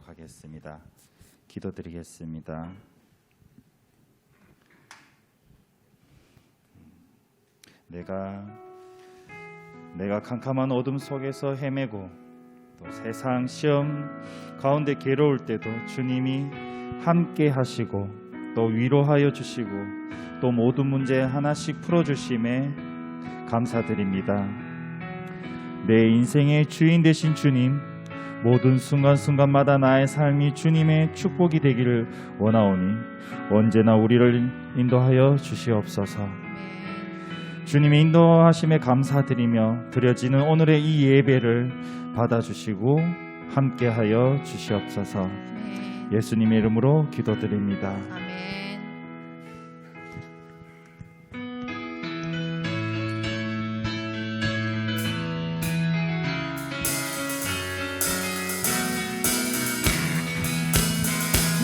나가도록 하겠습니다. 기도드리겠습니다. 내가 내가 캄캄한 어둠 속에서 헤매고 또 세상 시험 가운데 괴로울 때도 주님이 함께 하시고 또 위로하여 주시고 또 모든 문제 하나씩 풀어 주심에 감사드립니다. 내 인생의 주인 되신 주님 모든 순간순간마다 나의 삶이 주님의 축복이 되기를 원하오니 언제나 우리를 인도하여 주시옵소서. 주님의 인도하심에 감사드리며 드려지는 오늘의 이 예배를 받아주시고 함께하여 주시옵소서. 예수님의 이름으로 기도드립니다.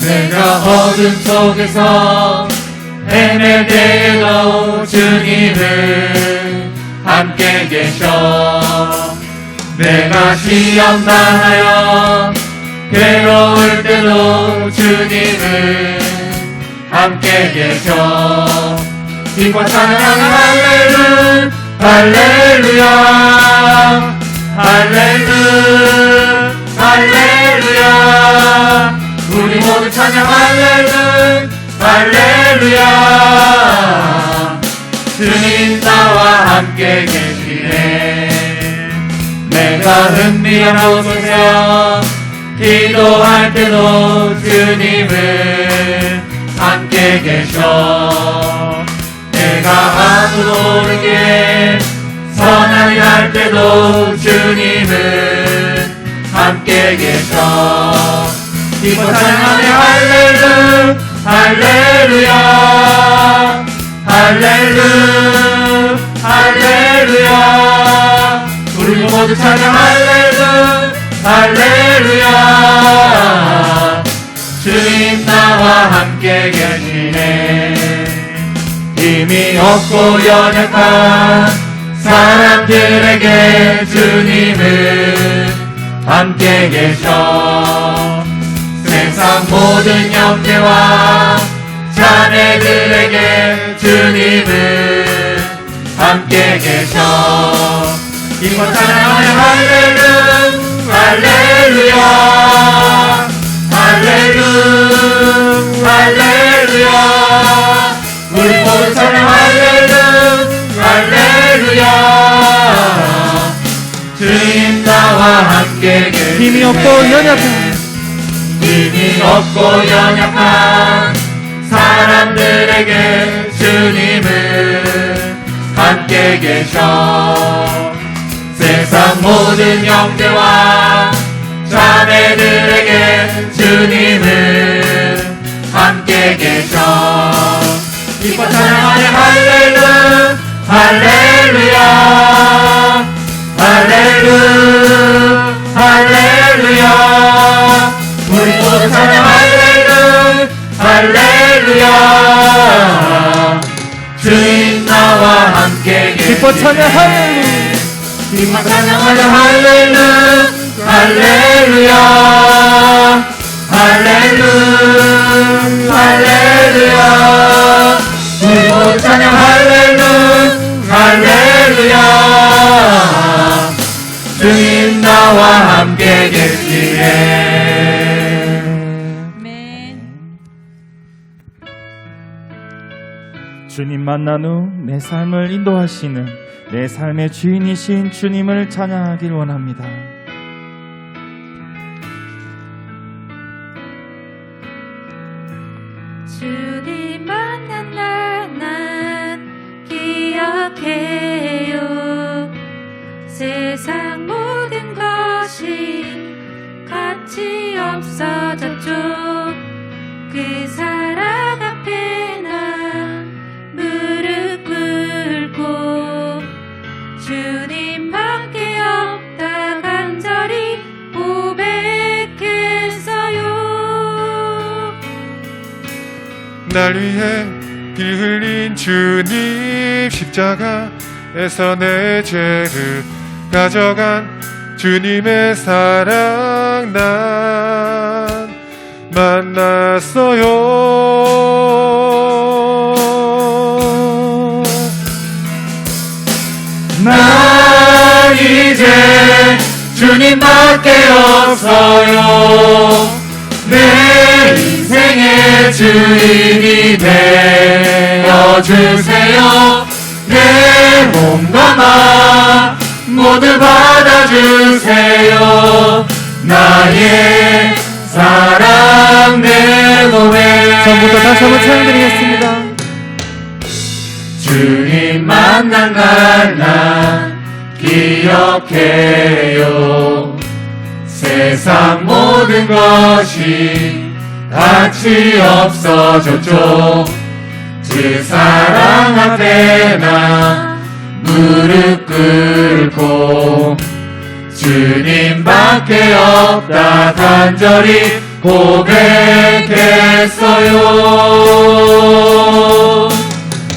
내가 어둠 속에서 헤맬 때에도 주님은 함께 계셔. 내가 시험 당하여 괴로울 때도 주님은 함께 계셔. 기뻐 찬양하는 할렐루야 할렐루야 할렐루 찬양 할렐루야. 할렐루야. 주님 나와 함께 계시네. 내가 흥미한 곳에서 기도할 때도 주님은 함께 계셔. 내가 아무도 모르게 선하게 할 때도 주님은 함께 계셔 기뻐 찬양하네 할렐루 할렐루야 할렐루 할렐루야. 우리 모두 찬양 할렐루 할렐루야. 주님 나와 함께 계시네. 힘이 없고 연약한 사람들에게 주님은 함께 계셔 세상 모든 형제와 자매들에게 주님은 함께 계셔. 기뻐 찬양하여 할렐루 할렐루야 할렐루 할렐루야. 우리 모두 찬양 할렐루 할렐루야. 주님 나와 함께 계시네. 힘이 없고 연약한 힘이 없고 연약한 사람들에게 주님은 함께 계셔. 세상 모든 형제와 자매들에게 주님은 함께 계셔. 기뻐 찬양하네 할렐루 할렐루야 할렐루. 할렐루야 할렐루 할렐루야. 주님 나와 함께 기뻐 찬양 할렐루야 기뻐 찬양하여 할렐루 할렐루야. 할렐루 만난 후 내 삶을 인도하시는 내 삶의 주인이신 주님을 찬양하길 원합니다. 주님 만난 날난 기억해 날 위해 피 흘린 주님 십자가에서 내 죄를 가져간 주님의 사랑 나 만났어요. 난 이제 주님밖에 없어요. 내 인생의 주인이 되어주세요. 내 몸과 마 모두 받아주세요. 나의 사랑 내 고백. 처음부터 다시 한번 찬양드리겠습니다. 주님 만난 날난 기억해요 세상 모든 것이 가치 없어졌죠. 그 사랑 앞에 나 무릎 꿇고 주님밖에 없다 간절히 고백했어요.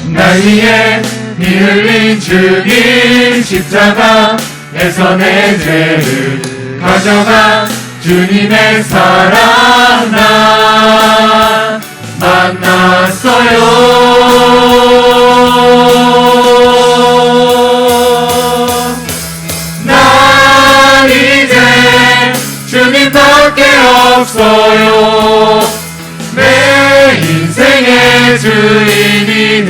날 위해 피 흘린 주님 십자가에서 내 죄를 가져가 주님의 사랑 나 만났어요. 난 이제 주님밖에 없어요. 내 인생의 주인이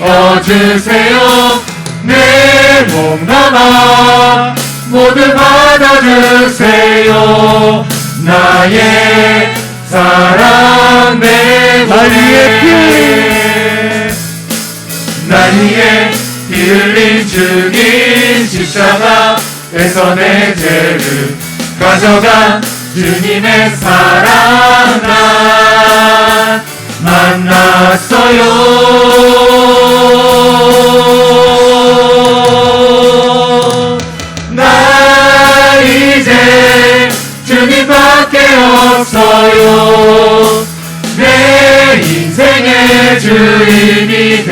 되어주세요. 내 몸과 마 모두 받아주세요. 나의 사랑 내 피. 날 위해 피 흘린 주님 십자가에서 내 죄를 가져간 주님의 사랑 난 만났어요 주인이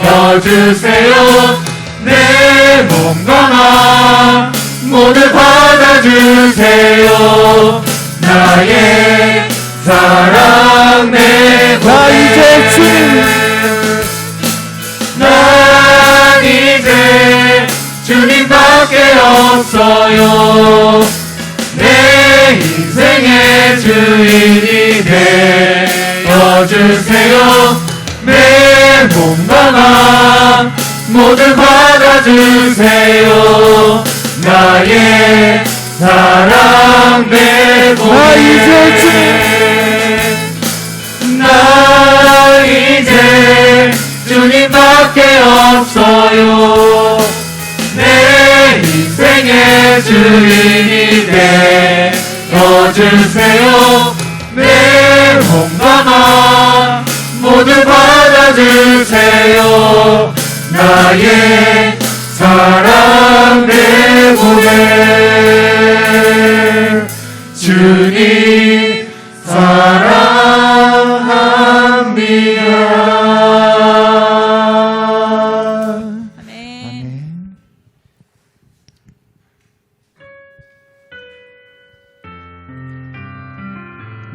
되어주세요. 내 몸과 마 모두 받아주세요. 나의 사랑 내 나 이제 주님. 난 이제 주님밖에 없어요. 내 인생의 주인이 되어주세요. 내 몸과 마 모두 받아주세요. 나의 사랑 내 고백 나 이제 나 이제 주님밖에 없어요. 내 인생의 주인이 되어주세요 모두 받아주세요 나의 사랑 내 고백 주님 사랑합니다.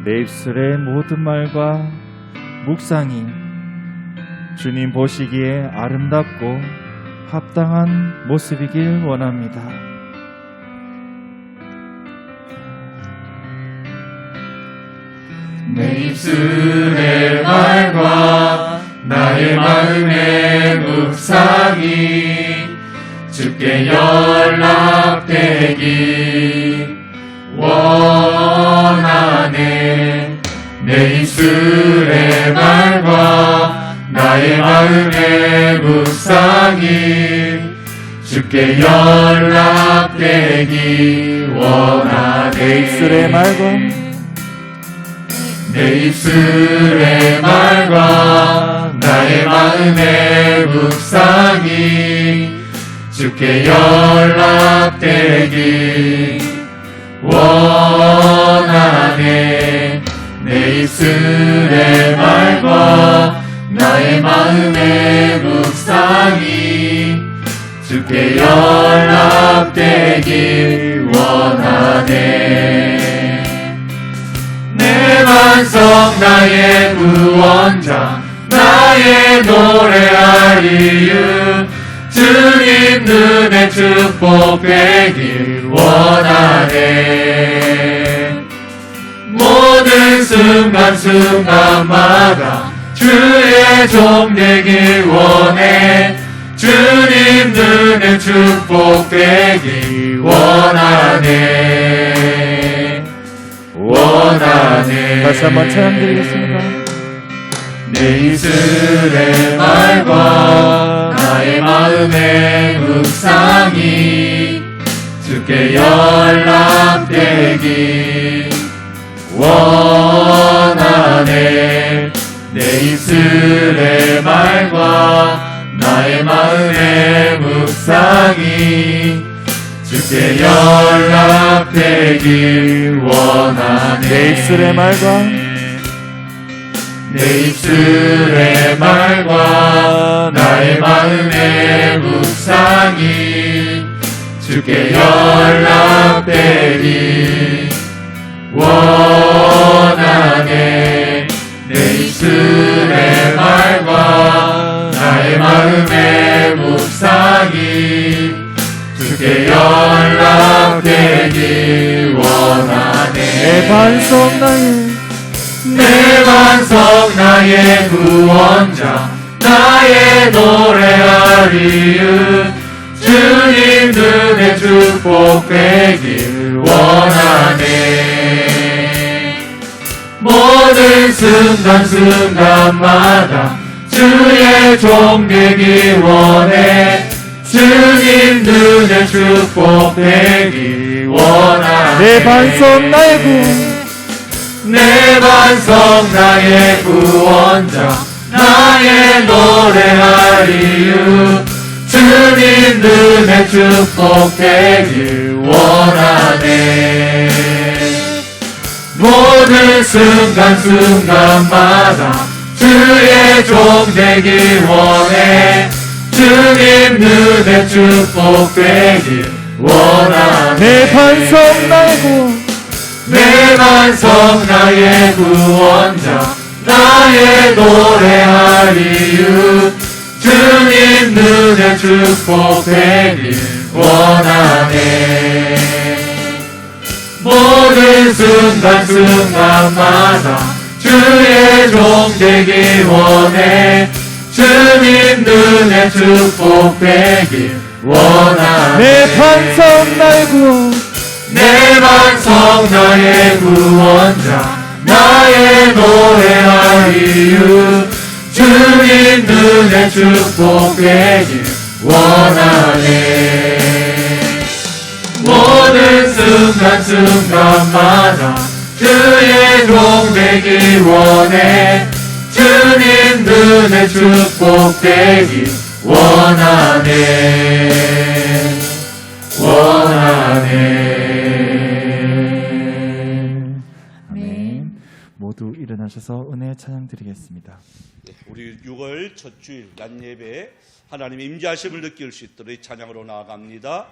내 입술의 모든 말과 묵상이 주님 보시기에 아름답고 합당한 모습이길 원합니다. 내 입술의 말과 나의 마음의 묵상이 주께 연락되기 마음의 묵상이 주께 연락되기 원하네 내 입술의 말과 내 입술의 말과 나의 마음의 묵상이 주께 연락되기 원하네 내 입술의 말과 나의 마음의 묵상이 주께 연락되기 원하네. 내 반석 나의 구원자 나의 노래할 이유 주님 눈에 축복되길 원하네. 모든 순간순간마다 주의 종 되길 원해. 주님 눈에 축복되길 원하네. 원하네. 다시 한번 찬양 드리겠습니다. 내 입술의 말과 나의 마음의 묵상이 주께 연락되길 원하네 내 입술의 말과 나의 마음의 묵상이 주께 연락되길 원하네. 내 입술의 말과 내 입술의 말과 나의 마음의 묵상이 주께 연락되길 노래할 이유 주님 눈에 축복 되길 원하네. 모든 순간순간마다 주의 종 되길 원해. 주님 눈에 축복되길 원하네. 내 반석 나의 구. 내 반석 나의 구원자 나의 노래할 이유 주님 눈에 축복되길 원하네. 모든 순간순간마다 주의 종 되길 원해. 주님 눈에 축복되길 원하네. 내 반석 나의 구내 반석 나의 구원자 나의 노래할 이유. 주님 눈에 축복되길 원하네. 모든 순간순간마다 주의 종 되길 원해. 주님 눈에 축복되길 원하네. 내 반석 나의 구내 반석 나의 구원자 나의 노래할 이유 주님 눈에 축복되길 원하네. 모든 순간순간마다 주의 종 되길 원해. 주님 눈에 축복되길 원하네. 원하네 아멘. 모두 일어나셔서 은혜 찬양 드리겠습니다. 우리 6월 첫 주일 낮 예배 하나님의 임재하심을 느낄 수 있도록 이 찬양으로 나아갑니다.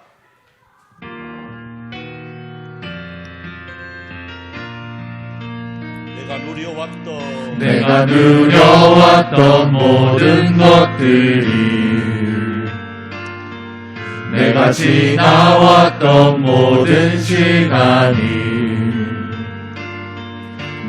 내가 누려왔던 내가 누려왔던 모든 것들이 내가 지나왔던 모든 시간이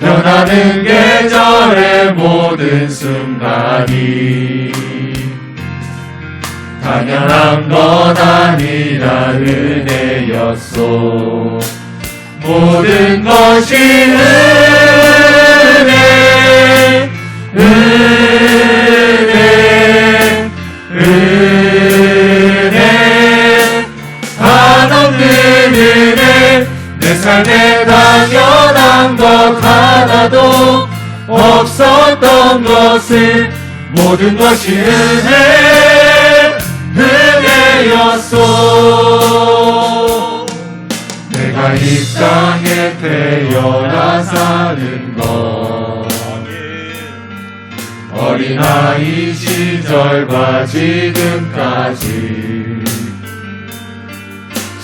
변하는 계절의 모든 순간이 당연한 건 아니라 은혜였소. 모든 것이 은혜 은혜 삶에 당연한 것 하나도 없었던 것을 모든 것이 은혜 은혜였소. 내가 이 땅에 태어나 사는 것. 어린아이 시절과 지금까지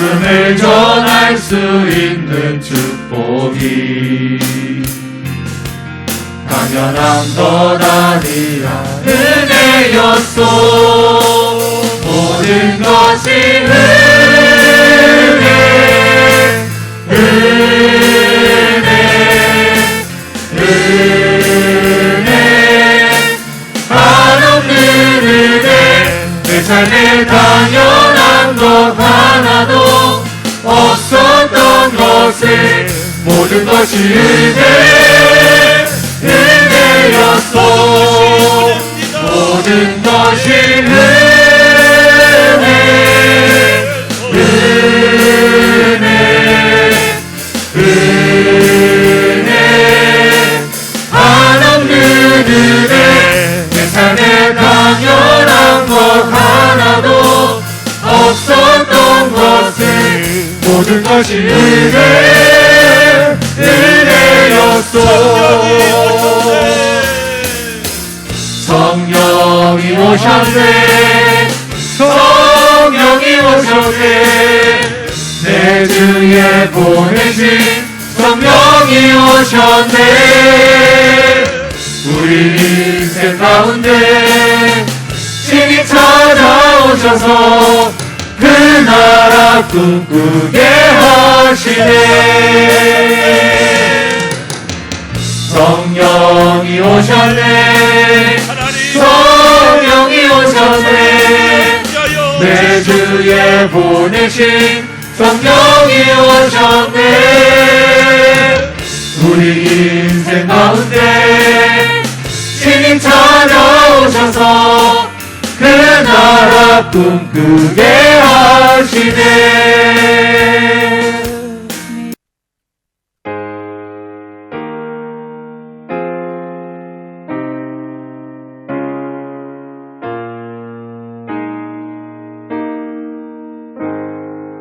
복음을 전할 수 있는 축복이 당연한 것 아니라 은혜였소. 모든 것이 은혜 은혜 은혜. 한없는 은혜 내 삶에 당연한 것 하나도 없었던 것을 모든 것이 은혜 은혜였소. 모든 것이 은혜 것이 은혜 은혜였소 성령이 오셨네. 성령이 오셨네. 내 주에 보내신 성령이 오셨네. 우리 인생 가운데 신이 찾아오셔서 그 나라 꿈꾸게 하시네. 성령이 오셨네. 성령이 오셨네. 내 주에 보내신 성령이 오셨네. 우리 인생 가운데 신이 찾아오셔서 그 나라 꿈꾸게 하시네.